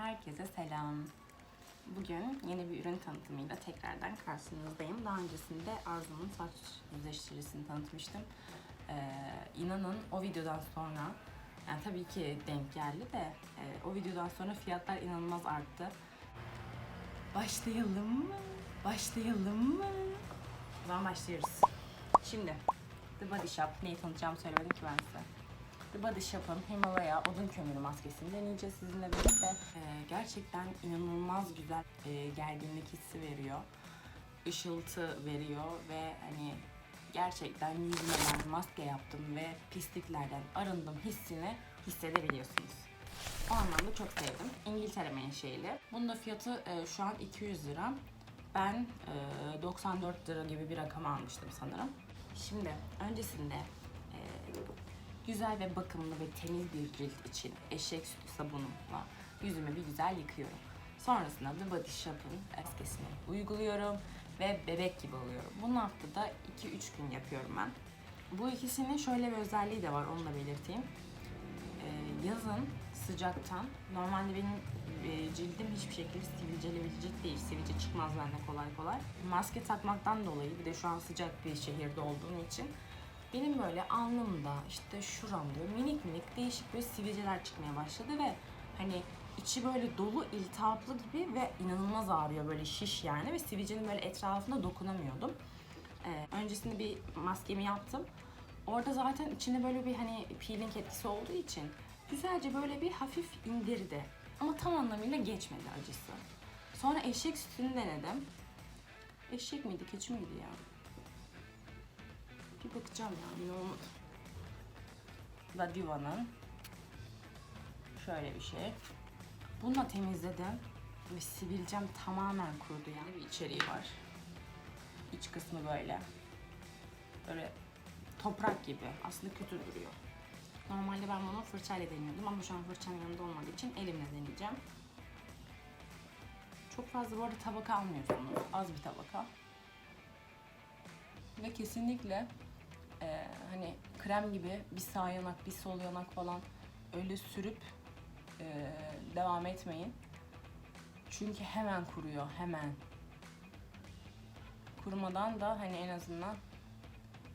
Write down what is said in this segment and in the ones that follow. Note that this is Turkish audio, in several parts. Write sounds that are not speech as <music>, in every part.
Herkese selam. Bugün yeni bir ürün tanıtımıyla tekrardan karşınızdayım. Daha öncesinde Arzu'nun saç yüzleştiricisini tanıtmıştım. Ee, inanın o videodan sonra, yani tabii ki denk geldi de e, o videodan sonra fiyatlar inanılmaz arttı. Başlayalım mı? Başlayalım mı? O zaman başlıyoruz. Şimdi The Body Shop neyi tanıtacağımı söylemedim ki ben size. The Body Shop'ın Himalaya odun kömürü maskesini deneyeceğiz sizinle birlikte. Ee, gerçekten inanılmaz güzel e, gerginlik hissi veriyor. Işıltı veriyor ve hani gerçekten yüzüme ben maske yaptım ve pisliklerden arındım hissini hissedebiliyorsunuz. O anlamda çok sevdim. İngiltere menşeili. Bunun da fiyatı e, şu an 200 lira. Ben e, 94 lira gibi bir rakam almıştım sanırım. Şimdi öncesinde e, güzel ve bakımlı ve temiz bir cilt için eşek sütü sabunumla yüzümü bir güzel yıkıyorum. Sonrasında The Body Shop'ın maskesini uyguluyorum ve bebek gibi oluyorum. Bunu haftada 2-3 gün yapıyorum ben. Bu ikisinin şöyle bir özelliği de var onu da belirteyim. Ee, yazın sıcaktan normalde benim e, cildim hiçbir şekilde sivilceli bir cilt değil. Sivilce çıkmaz bende kolay kolay. Maske takmaktan dolayı bir de şu an sıcak bir şehirde olduğum için benim böyle alnımda işte şuramda minik minik değişik böyle sivilceler çıkmaya başladı ve hani içi böyle dolu iltihaplı gibi ve inanılmaz ağrıyor böyle şiş yani ve sivilcenin böyle etrafına dokunamıyordum. Ee, öncesinde bir maskemi yaptım. Orada zaten içinde böyle bir hani peeling etkisi olduğu için güzelce böyle bir hafif indirdi. Ama tam anlamıyla geçmedi acısı. Sonra eşek sütünü denedim. Eşek miydi, keçi miydi ya? Bir bakacağım ya, ne olmadı. Ladiva'nın şöyle bir şey. Bununla temizledim ve sivilcem tamamen kurudu yani bir içeriği var. İç kısmı böyle. Böyle toprak gibi. Aslında kötü duruyor. Normalde ben bunu fırçayla deniyordum ama şu an fırçanın yanında olmadığı için elimle deneyeceğim. Çok fazla bu arada tabaka almıyorsunuz. Az bir tabaka. Ve kesinlikle e, hani krem gibi bir sağ yanak bir sol yanak falan öyle sürüp e, devam etmeyin. Çünkü hemen kuruyor hemen. Kurumadan da hani en azından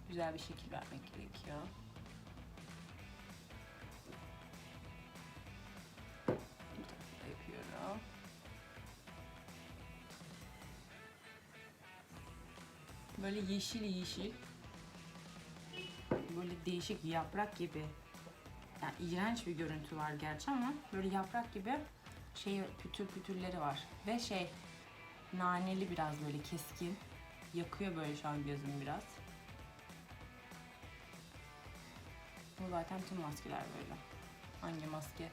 güzel bir şekil vermek gerekiyor. Böyle yeşil yeşil değişik yaprak gibi. Yani iğrenç bir görüntü var gerçi ama böyle yaprak gibi şey pütür pütürleri var. Ve şey naneli biraz böyle keskin. Yakıyor böyle şu an gözümü biraz. Bu zaten tüm maskeler böyle. Hangi maske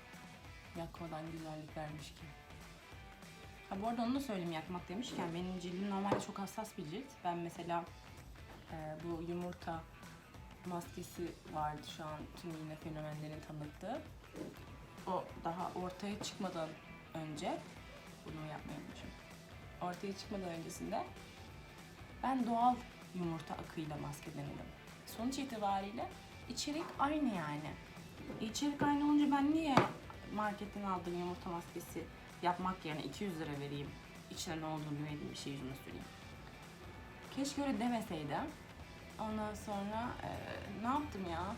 yakmadan güzellik vermiş ki? Ha bu arada onu da söyleyeyim yakmak demişken benim cildim normalde çok hassas bir cilt. Ben mesela e, bu yumurta maskesi vardı şu an tüm yine fenomenlerin tanıttığı. O daha ortaya çıkmadan önce bunu yapmayı. Ortaya çıkmadan öncesinde ben doğal yumurta akıyla maske denedim. Sonuç itibariyle içerik aynı yani. İçerik aynı olunca ben niye marketten aldığım yumurta maskesi yapmak yerine 200 lira vereyim. İçine ne olduğunu bilmediğim bir şey yüzüme süreyim. Keşke öyle demeseydim. Ondan sonra e, ne yaptım ya?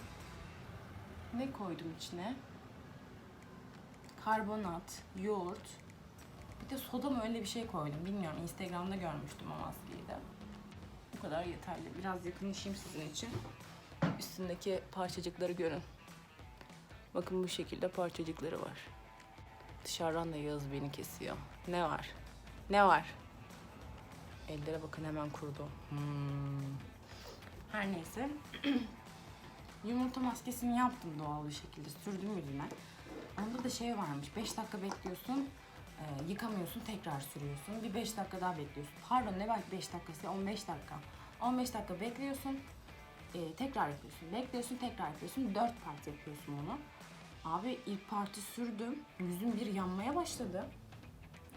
Ne koydum içine? Karbonat, yoğurt, bir de soda mı öyle bir şey koydum. Bilmiyorum. Instagram'da görmüştüm maskeyi de. Bu kadar yeterli. Biraz yakınlaşayım sizin için. Üstündeki parçacıkları görün. Bakın bu şekilde parçacıkları var. Dışarıdan da Yağız beni kesiyor. Ne var? Ne var? Ellere bakın hemen kurudu. Hmm. Her neyse. <clears throat> Yumurta maskesini yaptım doğal bir şekilde. Sürdüm yüzüme. Onda da şey varmış. 5 dakika bekliyorsun. e, yıkamıyorsun. Tekrar sürüyorsun. Bir 5 dakika daha bekliyorsun. Pardon ne belki 5 dakikası 15 dakika. 15 dakika bekliyorsun. e, tekrar yapıyorsun. Bekliyorsun tekrar yapıyorsun. 4 part yapıyorsun bunu. Abi ilk parti sürdüm. Yüzüm bir yanmaya başladı.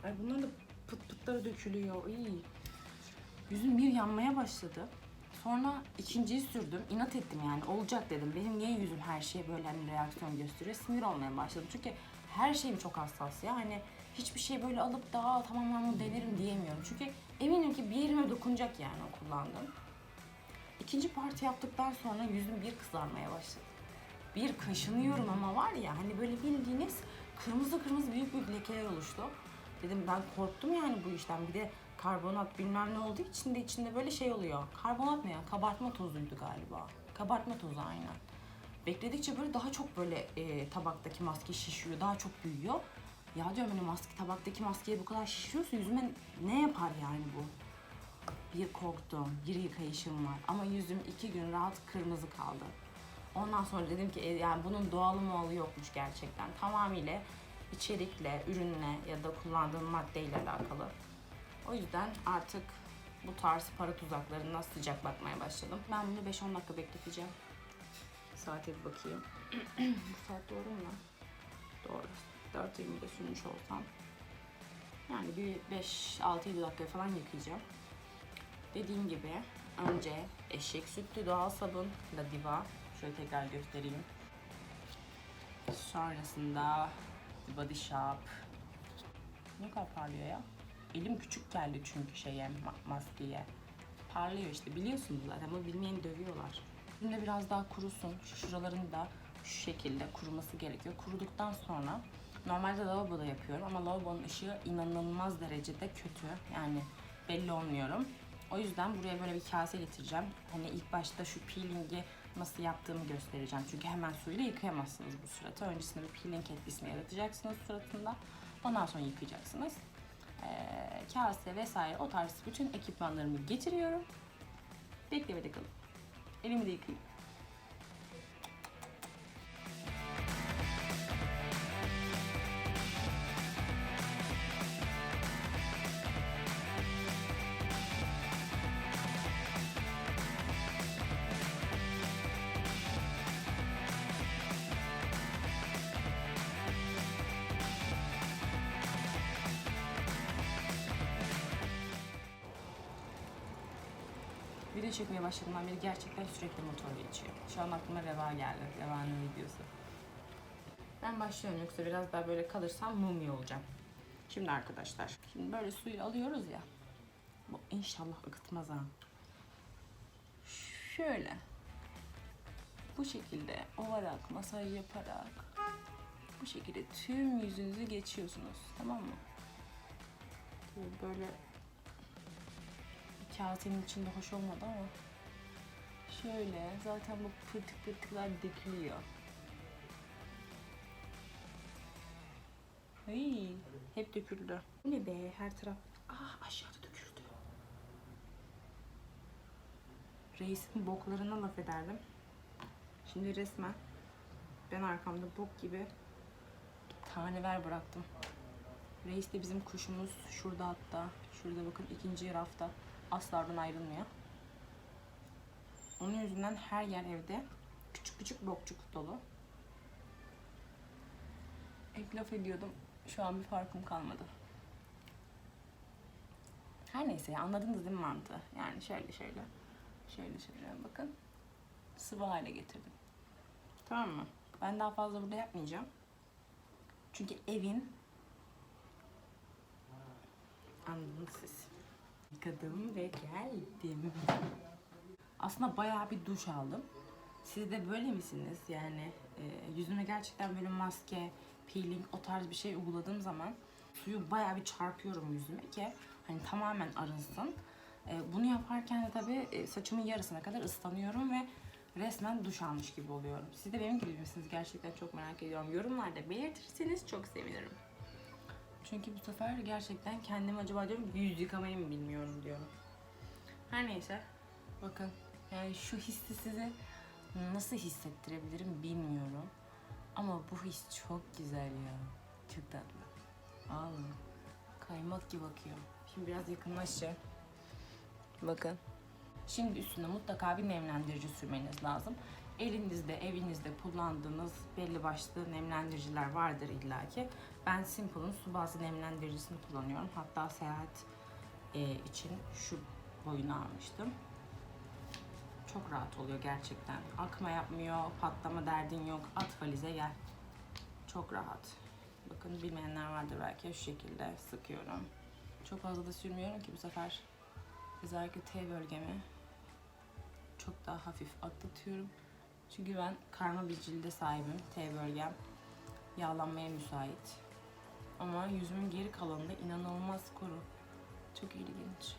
Ay bunların da pıt pıtları dökülüyor. İyi. Yüzüm bir yanmaya başladı. Sonra ikinciyi sürdüm. İnat ettim yani. Olacak dedim. Benim niye yüzüm her şeye böyle hani reaksiyon gösteriyor? Sinir olmaya başladım. Çünkü her şeyim çok hassas ya. Hani hiçbir şey böyle alıp da "Aa, tamam ben bunu denerim diyemiyorum. Çünkü eminim ki bir yerime dokunacak yani o kullandığım. İkinci parti yaptıktan sonra yüzüm bir kızarmaya başladı. Bir kaşınıyorum ama var ya hani böyle bildiğiniz kırmızı kırmızı büyük büyük lekeler oluştu. Dedim ben korktum yani bu işten. Bir de karbonat bilmem ne olduğu için de içinde böyle şey oluyor. Karbonat ne ya? Kabartma tozuydu galiba. Kabartma tozu aynen. Bekledikçe böyle daha çok böyle e, tabaktaki maske şişiyor, daha çok büyüyor. Ya diyorum hani maske, tabaktaki maskeye bu kadar şişiyorsa yüzüme ne yapar yani bu? Bir korktum, bir yıkayışım var ama yüzüm iki gün rahat kırmızı kaldı. Ondan sonra dedim ki e, yani bunun doğalı mı yokmuş gerçekten. Tamamıyla içerikle, ürünle ya da kullandığım maddeyle alakalı. O yüzden artık bu tarz para tuzaklarına sıcak bakmaya başladım. Ben bunu 5-10 dakika bekleteceğim. Saate bir bakayım. <clears throat> bu saat doğru mu? Doğru. 4.20'de sürmüş olsam. Yani bir 5-6-7 dakika falan yıkayacağım. Dediğim gibi önce eşek sütlü doğal sabun La Diva. Şöyle tekrar göstereyim. Sonrasında Body Shop. Ne kadar parlıyor ya? Elim küçük geldi çünkü şeye ma- maskeye. Parlıyor işte biliyorsunuz zaten ama bilmeyeni dövüyorlar. Şimdi biraz daha kurusun. Şu şuraların da şu şekilde kuruması gerekiyor. Kuruduktan sonra normalde lavaboda yapıyorum ama lavabonun ışığı inanılmaz derecede kötü. Yani belli olmuyorum. O yüzden buraya böyle bir kase getireceğim. Hani ilk başta şu peelingi nasıl yaptığımı göstereceğim. Çünkü hemen suyla yıkayamazsınız bu suratı. Öncesinde bir peeling etkisini yaratacaksınız suratında. Ondan sonra yıkayacaksınız. Ee, kase vesaire o tarz bütün ekipmanlarımı getiriyorum. Beklemede kalın. Elimi de yıkayayım. Video çekmeye başladığımdan beri gerçekten sürekli motor geçiyor. Şu an aklıma Reva geldi. Reva'nın videosu. Ben başlıyorum yoksa biraz daha böyle kalırsam mumya olacağım. Şimdi arkadaşlar, şimdi böyle suyu alıyoruz ya. Bu inşallah akıtmaz ha. Şöyle. Bu şekilde ovarak, masaj yaparak bu şekilde tüm yüzünüzü geçiyorsunuz. Tamam mı? Böyle kasenin içinde hoş olmadı ama şöyle zaten bu pırtık pırtıklar dökülüyor. Ay, hep döküldü. Bu ne be her taraf. Ah aşağıda döküldü. Reisin boklarına laf ederdim. Şimdi resmen ben arkamda bok gibi taneler bıraktım. Reis de bizim kuşumuz şurada hatta. Şurada bakın ikinci rafta. Asla oradan ayrılmıyor. Onun yüzünden her yer evde küçük küçük bokçuk dolu. Hep laf ediyordum. Şu an bir farkım kalmadı. Her neyse ya anladınız değil mi mantığı? Yani şöyle şöyle. Şöyle şöyle bakın. Sıvı hale getirdim. Tamam mı? Ben daha fazla burada yapmayacağım. Çünkü evin Anladınız siz. Yıkadım ve geldim. Aslında bayağı bir duş aldım. Siz de böyle misiniz? Yani e, yüzüme gerçekten böyle maske, peeling o tarz bir şey uyguladığım zaman suyu bayağı bir çarpıyorum yüzüme ki hani tamamen arınsın. E, bunu yaparken de tabii e, saçımın yarısına kadar ıslanıyorum ve resmen duş almış gibi oluyorum. Siz de benim gibi misiniz? Gerçekten çok merak ediyorum. Yorumlarda belirtirseniz çok sevinirim. Çünkü bu sefer gerçekten kendim acaba diyorum yüz yıkamayı mı bilmiyorum diyorum. Her neyse. Bakın yani şu hissi size nasıl hissettirebilirim bilmiyorum. Ama bu his çok güzel ya. Çok tatlı. Vallahi. Kaymak gibi bakıyor. Şimdi biraz yakınlaşacağım. Bakın. Şimdi üstüne mutlaka bir nemlendirici sürmeniz lazım. Elinizde, evinizde kullandığınız belli başlı nemlendiriciler vardır illaki. Ben Simple'ın su bazlı nemlendiricisini kullanıyorum. Hatta seyahat e, için şu boyunu almıştım. Çok rahat oluyor gerçekten. Akma yapmıyor, patlama derdin yok. At valize gel. Çok rahat. bakın bilmeyenler vardır belki şu şekilde sıkıyorum. Çok fazla da sürmüyorum ki bu sefer özellikle T bölgemi çok daha hafif atlatıyorum. Çünkü ben karma bir cilde sahibim. T bölgem yağlanmaya müsait. Ama yüzümün geri kalanında inanılmaz kuru. Çok ilginç.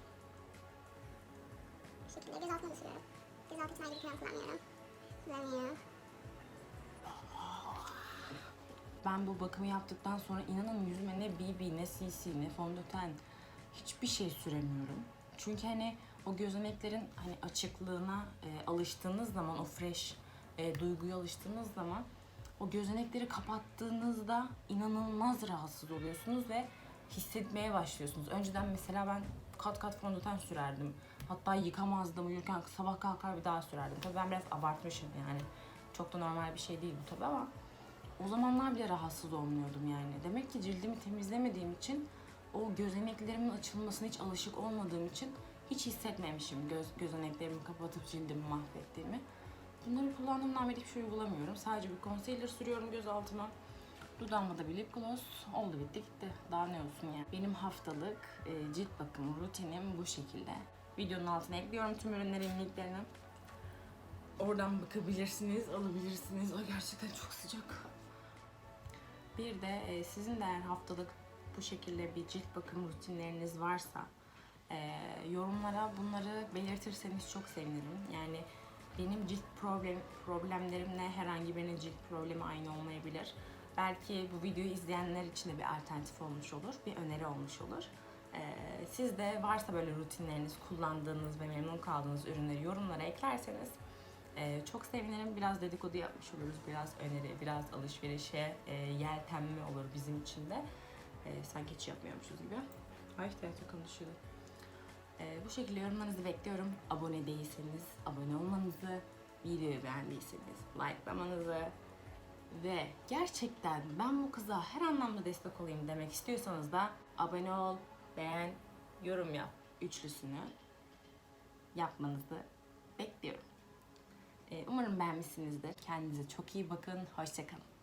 Bu şekilde göz altına da sürüyorum. Göz altı için ayrı bir krem kullanmıyorum. Kullanmıyorum. Ben bu bakımı yaptıktan sonra inanın yüzüme ne BB, ne CC, ne fondöten hiçbir şey süremiyorum. Çünkü hani o gözeneklerin hani açıklığına e, alıştığınız zaman, o fresh e, duyguya alıştığınız zaman o gözenekleri kapattığınızda inanılmaz rahatsız oluyorsunuz ve hissetmeye başlıyorsunuz. Önceden mesela ben kat kat fondöten sürerdim. Hatta yıkamazdım uyurken sabah kalkar bir daha sürerdim. Tabii ben biraz abartmışım yani. Çok da normal bir şey değil bu tabii ama o zamanlar bile rahatsız olmuyordum yani. Demek ki cildimi temizlemediğim için o gözeneklerimin açılmasına hiç alışık olmadığım için hiç hissetmemişim göz, gözeneklerimi kapatıp cildimi mahvettiğimi. Bunları kullandığımdan beri hiçbir şey uygulamıyorum. Sadece bir concealer sürüyorum göz altıma. Dudağıma da bir lip gloss. Oldu bitti gitti. Daha ne olsun yani. Benim haftalık e, cilt bakım rutinim bu şekilde. Videonun altına ekliyorum tüm ürünlerin linklerini. Oradan bakabilirsiniz, alabilirsiniz. Ay gerçekten çok sıcak. Bir de e, sizin de eğer haftalık bu şekilde bir cilt bakım rutinleriniz varsa e, yorumlara bunları belirtirseniz çok sevinirim. Yani benim cilt problem problemlerimle herhangi birinin cilt problemi aynı olmayabilir. Belki bu videoyu izleyenler için de bir alternatif olmuş olur, bir öneri olmuş olur. E, siz de varsa böyle rutinleriniz, kullandığınız ve memnun kaldığınız ürünleri yorumlara eklerseniz ee, çok sevinirim. Biraz dedikodu yapmış oluruz. Biraz öneri, biraz alışverişe e, yeltenme olur bizim için de. E, sanki hiç yapmıyormuşuz gibi. Ay işte konuşuyor. E, bu şekilde yorumlarınızı bekliyorum. Abone değilseniz abone olmanızı, videoyu beğendiyseniz likelamanızı ve gerçekten ben bu kıza her anlamda destek olayım demek istiyorsanız da abone ol, beğen, yorum yap üçlüsünü yapmanızı bekliyorum. Ee, Umarım beğenmişsinizdir. Kendinize çok iyi bakın. Hoşçakalın.